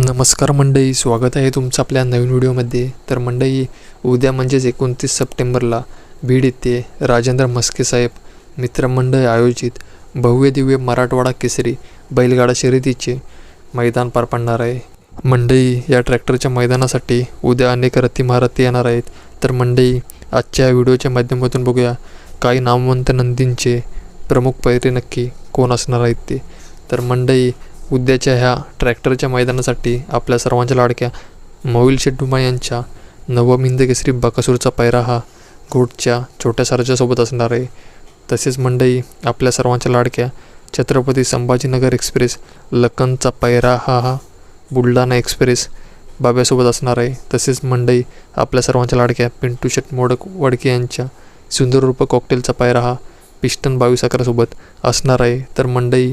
नमस्कार मंडई स्वागत आहे तुमचं आपल्या नवीन व्हिडिओमध्ये. तर मंडई उद्या म्हणजेच एकोणतीस सप्टेंबरला बीड येथे राजेंद्र मस्के साहेब मित्रमंडळ आयोजित भव्य दिव्य मराठवाडा केसरी बैलगाडा शर्यतीचे मैदान पार पडणार आहे. मंडई या ट्रॅक्टरच्या मैदानासाठी उद्या अनेक रथी महारथी येणार आहेत. तर मंडई आजच्या व्हिडिओच्या माध्यमातून बघूया काही नामवंत नंदींचे प्रमुख पैरे नक्की कोण असणार आहेत ते. तर मंडई उद्याच्या ह्या ट्रॅक्टरच्या मैदानासाठी आपल्या सर्वांच्या लाडक्या मोविल शेट्टुमा यांच्या नवम हिंद केसरी बकासूरचा पैरा हा घोटच्या छोट्या सरच्यासोबत असणार आहे. तसेच मंडई आपल्या सर्वांच्या लाडक्या छत्रपती संभाजीनगर एक्सप्रेस लखनचा पैरा हा हा बुलढाणा एक्सप्रेस बाब्यासोबत असणार आहे. तसेच मंडई आपल्या सर्वांच्या लाडक्या पिंटू शेट मोडक वडके यांच्या सुंदर रूप कॉकटेलचा पायरा हा पिस्टन बावीस अकरासोबत असणार आहे. तर मंडई